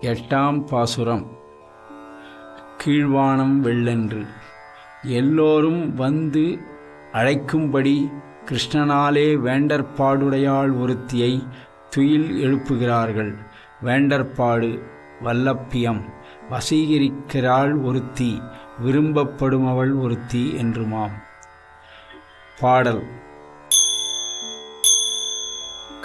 எட்டாம் பாசுரம். கீழ்வானம் வெள்ளென்று. எல்லோரும் வந்து அழைக்கும்படி கிருஷ்ணனாலே வேண்டற்பாடுடையாள் ஒருத்தியை துயில் எழுப்புகிறார்கள். வேண்டற்பாடு வல்லப்பியம். வசீகரிக்கிறாள் ஒருத்தி. விரும்பப்படுமவள் ஒருத்தி என்றுமாம். பாடல்.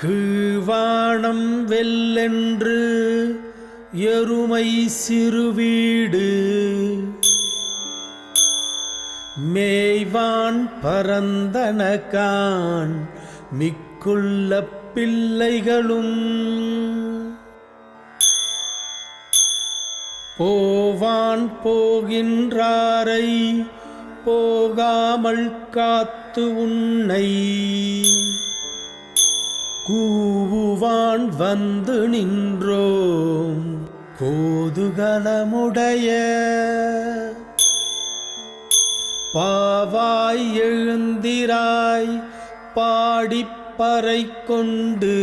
கீழ்வானம் வெல்லென்று எருமை சிறுவீடு. மேய்வான் பரந்தனகான் மிக்குள்ள பிள்ளைகளும். போவான் போகின்றாரை போகாமல் காத்து உன்னை. கூவுவான் வந்து நின்றோம் கோதுகலமுடைய பாவாய் எழுந்திராய் பாடிப்பறை கொண்டு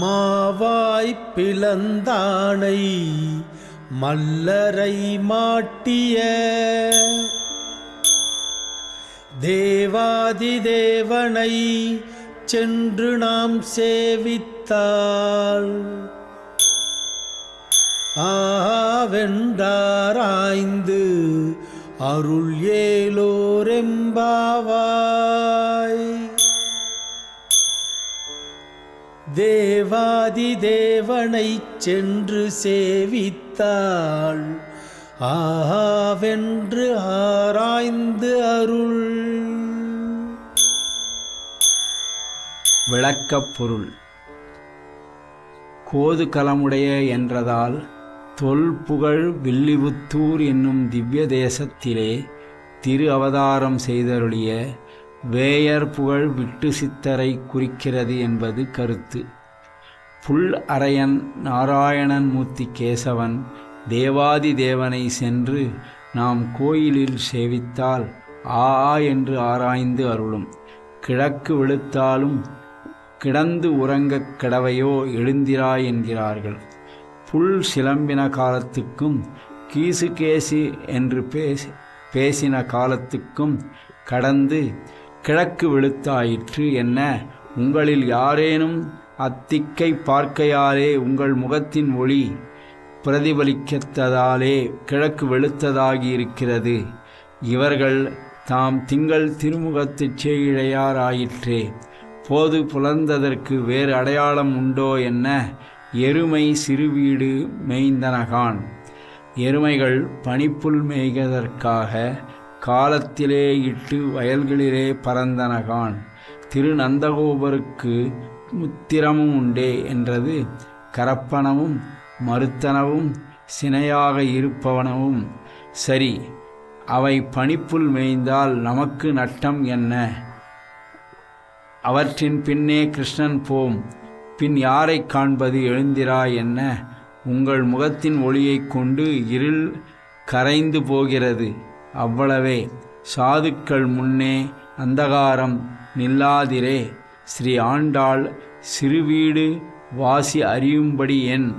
மாவாய் பிளந்தானை மல்லரை மாட்டிய தேவாதி தேவனை சென்று நாம் சேவித்தாள். ஆவென்றாராய்ந்து அருள் ஏலோரெம்பாவாய். தேவாதி தேவனை சென்று சேவித்தாள். ஆவென்று ஆராய்ந்து அருள் விளக்கப் பொருள். கோதுகலமுடைய என்றதால் தொல்புகழ் வில்லிபுத்தூர் என்னும் திவ்ய தேசத்திலே திரு அவதாரம் செய்தருளிய வேயர் புகழ் விட்டு சித்தரை குறிக்கிறது என்பது கருத்து. புல் அரையன் நாராயணன் மூர்த்தி கேசவன் தேவாதி தேவனை சென்று நாம் கோயிலில் சேவித்தால் ஆ ஆ என்று ஆராய்ந்து அருளும். கிழக்கு வெளுத்தாலும் கிடந்து உறங்கக் கிடவையோ எழுந்திராய் என்கிறார்கள். புல் சிலம்பின காலத்துக்கும் கீசுகேசி என்று பேசி பேசின காலத்துக்கும் கடந்து கிழக்கு வெளுத்தாயிற்று என்ன? உங்களில் யாரேனும் அத்திக்கை பார்க்கையாலே உங்கள் முகத்தின் ஒளி பிரதிபலிக்கத்ததாலே கிழக்கு வெளுத்ததாகியிருக்கிறது. இவர்கள் தாம் திங்கள் திருமுகத்துச் செய்கிழையாராயிற்றே போது புலர்ந்ததற்கு வேறு அடையாளம் உண்டோ என்ன? எருமை சிறுவீடு மேய்ந்தனகான். எருமைகள் பனிப்புல் மேய்வதற்காக காலத்திலே இட்டு வயல்களிலே பறந்தனகான். திருநந்தகோபருக்கு முத்திரமும் உண்டே என்றது. கரப்பனவும் மறுத்தனவும் சினையாக இருப்பவனவும். சரி அவை பனிப்புல் மேய்ந்தால் நமக்கு நட்டம் என்ன? அவற்றின் பின்னே கிருஷ்ணன் போம். பின் யாரை காண்பது எழுந்திராய் என்ன? உங்கள் முகத்தின் ஒளியைக் கொண்டு இருள் கரைந்து போகிறது. அவ்வளவே. சாதுக்கள் முன்னே அந்தகாரம் நில்லாதிரே. ஸ்ரீ ஆண்டாள் சிறுவீடு வாசி அறியும்படி என்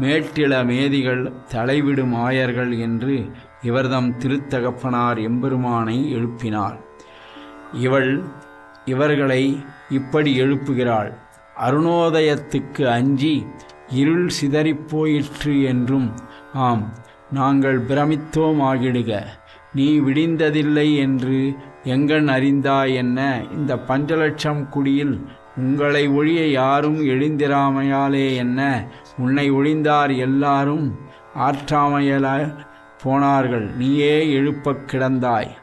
மேட்டிள மேதிகள் தலைவிடும் ஆயர்கள் என்று இவர்தம் திருத்தகப்பனார் எம்பெருமானை எழுப்பினார். இவள் இவர்களை இப்படி எழுப்புகிறாள். அருணோதயத்துக்கு அஞ்சி இருள் சிதறிப்போயிற்று என்றும் ஆம் நாங்கள் பிரமித்தோம் ஆகிடுக. நீ விடிந்ததில்லை என்று எங்கன் அறிந்தாய் என்ன? இந்த பஞ்சலட்சம் குடியில் உங்களை ஒழிய யாரும் எழுந்திராமையாலே என்ன? உன்னை ஒழிந்தார் எல்லாரும் ஆற்றாமையல போனார்கள். நீயே எழுப்பக் கிடந்தாய்.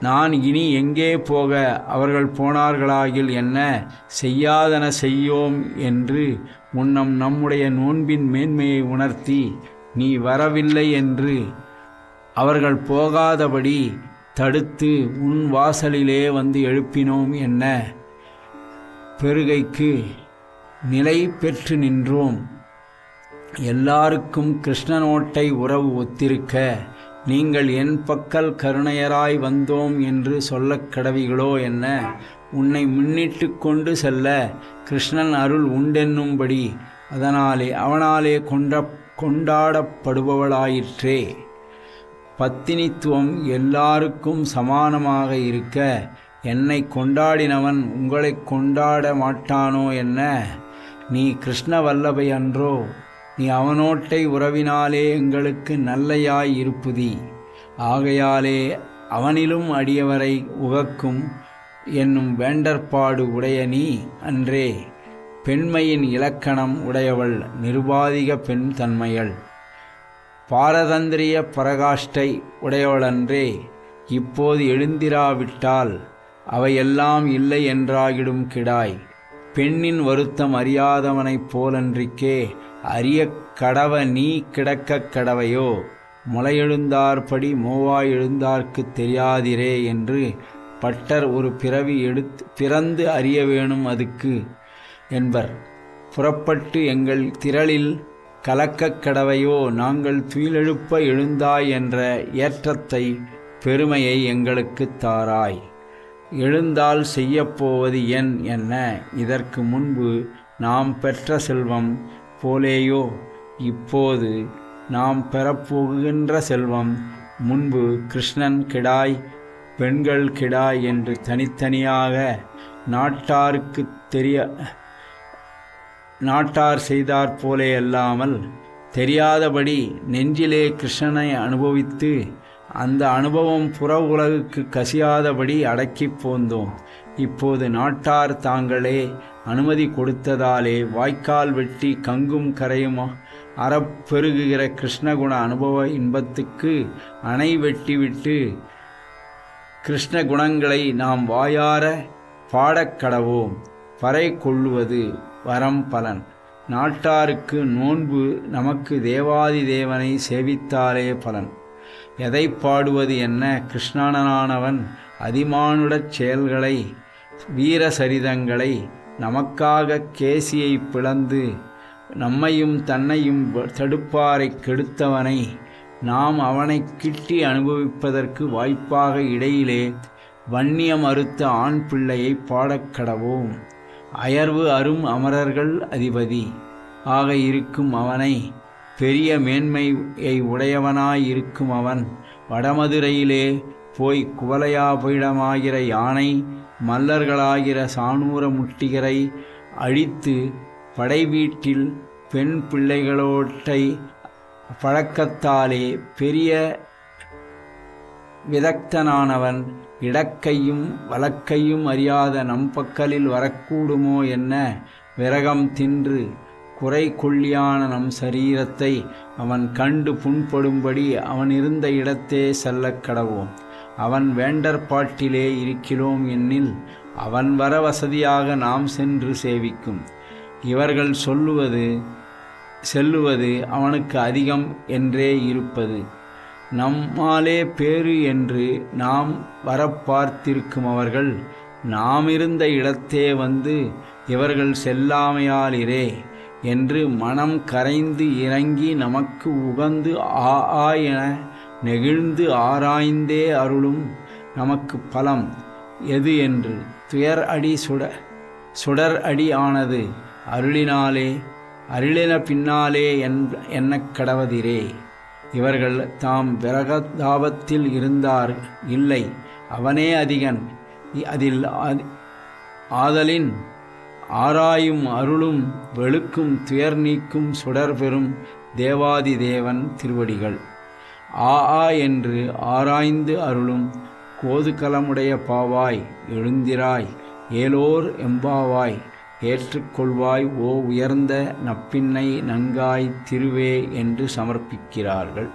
நான் இனி எங்கே போக அவர்கள் போனார்களாகில் என்ன செய்யாதன செய்யோம் என்று முன்னம் நம்முடைய நோன்பின் மேன்மையை உணர்த்தி நீ வரவில்லை என்று அவர்கள் போகாதபடி தடுத்து உன் வாசலிலே வந்து எழுப்பினோம் என்ன? பெருகைக்கு நிலை பெற்று நின்றோம். எல்லாருக்கும் கிருஷ்ணனோட்டை உறவு ஒத்திருக்க நீங்கள் என் பக்கல் கருணையராய் வந்தோம் என்று சொல்லக் கடவிகளோ என்ன? உன்னை முன்னிட்டு கொண்டு செல்ல கிருஷ்ணன் அருள் உண்டென்னும்படி அதனாலே அவனாலே கொண்ட கொண்டாடப்படுபவளாயிற்றே. பத்தினித்துவம் எல்லாருக்கும் சமானமாக இருக்க என்னை கொண்டாடினவன் உங்களை கொண்டாட மாட்டானோ என்ன? நீ கிருஷ்ண வல்லபை அன்றோ நீ அவனோட்டை உறவினாலே எங்களுக்கு நல்லையாய் இருப்புதி. ஆகையாலே அவனிலும் அடியவரை உகக்கும் என்னும் வேண்டற்பாடு உடைய நீ அன்றே. பெண்மையின் இலக்கணம் உடையவள் நிருபாதிக பெண் தன்மையள். பாரதந்திரிய பரகாஷ்டை உடையவளன்றே இப்போது எழுந்திராவிட்டால் அவையெல்லாம் இல்லை என்றாகிடும் கிடாய். பெண்ணின் வருத்தம் அறியாதவனைப் போலன்றிக்கே அரிய கடவ நீ கிடக்கக் கடவையோ? முளையெழுந்தார்படி மூவாய் எழுந்தார்க்குத் தெரியாதிரே என்று பட்டர் ஒரு பிறவி எடுத்து பிறந்து அறிய வேணும் அதுக்கு என்பர். புறப்பட்டு எங்கள் திரளில் கலக்கக் கடவையோ? நாங்கள் துயிலெழுப்ப எழுந்தாய் என்ற ஏற்றத்தை பெருமையை எங்களுக்குத் தாராய். எழுந்தால் செய்யப்போவது என் என்ன? இதற்கு முன்பு நாம் பெற்ற செல்வம் போலேயோ? இப்போது நாம் பெறப்போகின்ற செல்வம் முன்பு கிருஷ்ணன் கிடாய் பெண்கள் கிடாய் என்று தனித்தனியாக நாட்டாருக்கு தெரிய நாட்டார் செய்தார் போலே அல்லாமல் தெரியாதபடி நெஞ்சிலே கிருஷ்ணனை அனுபவித்து அந்த அனுபவம் புற உலகுக்கு கசியாதபடி அடக்கிப் போந்தோம். இப்போது நாட்டார் தாங்களே அனுமதி கொடுத்ததாலே வாய்க்கால் வெட்டி கங்கும் கரையும்? அறப்பெருகுகிற கிருஷ்ணகுண அனுபவ இன்பத்துக்கு அணை வெட்டிவிட்டு கிருஷ்ண குணங்களை நாம் வாயார பாடக்கடவோம் பறை கொள்ளுவது வரம் பலன். நாட்டாருக்கு நோன்பு நமக்கு தேவாதி தேவனை சேவித்தாலே பலன். எதை பாடுவது என்ன? கிருஷ்ணனானவன் அதிமானுடச் செயல்களை வீர சரிதங்களை நமக்காக கேசியை பிளந்து நம்மையும் தன்னையும் தடுப்பாரைக் கெடுத்தவனை நாம் அவனை கிட்டி அனுபவிப்பதற்கு வாய்ப்பாக இடையிலே வன்னியம் அறுத்த ஆண் பிள்ளையை பாடக்கடவோம் அயர்வு அரும் அமரர்கள் அதிபதி. ஆக இருக்கும் அவனை பெரிய மேன்மையை உடையவனாயிருக்கும் அவன். வடமதுரையிலே போய் குவலையாபீடமாகிற யானை மல்லர்களாகிற சாணூர முட்டிகரை அழித்து படைவீட்டில் பெண் பிள்ளைகளோட்டை பழக்கத்தாலே பெரிய விதக்தனானவன் இடக்கையும் வழக்கையும் அறியாத நம் பக்கலில் வரக்கூடுமோ என்ன? விரகம் தின்று குறை கொள்ளியான நம் சரீரத்தை அவன் கண்டு புண்படும்படி அவன் இருந்த இடத்தே செல்லக் கடவோம். அவன் வேண்டற்பாட்டிலே இருக்கிறோம் எண்ணில் அவன் வர வசதியாக நாம் சென்று சேவிக்கும். இவர்கள் சொல்லுவது செல்லுவது அவனுக்கு அதிகம் என்றே இருப்பது. நம்மாலே பேறு என்று நாம் வரப்பார்த்திருக்கும் அவர்கள் நாம் இருந்த இடத்தே வந்து இவர்கள் செல்லாமையாலிரே என்று மனம் கரைந்து இறங்கி நமக்கு உகந்து ஆ ஆ என நெகிழ்ந்து ஆராய்ந்தே அருளும் நமக்கு பலம் எது என்று துயர் அடி சுட சுடர் அடி ஆனது அருளினாலே அருளின பின்னாலே என் எண்ணக் கடவதிரே. இவர்கள் தாம் விரகதாபத்தில் இருந்தார் இல்லை அவனே அதிகன். அதில் ஆதலின் ஆராயும் அருளும் வெளுக்கும் துயர் நீக்கும் சுடர் பெறும் தேவாதி தேவன் திருவடிகள். ஆ ஆ என்று ஆராய்ந்து அருளும் கோதுகலமுடைய பாவாய் எழுந்திராய் ஏலோர் எம்பாவாய் ஏற்றுக்கொள்வாய் ஓ உயர்ந்த நப்பின்னை நன்காய் திருவே என்று சமர்ப்பிக்கிறார்கள்.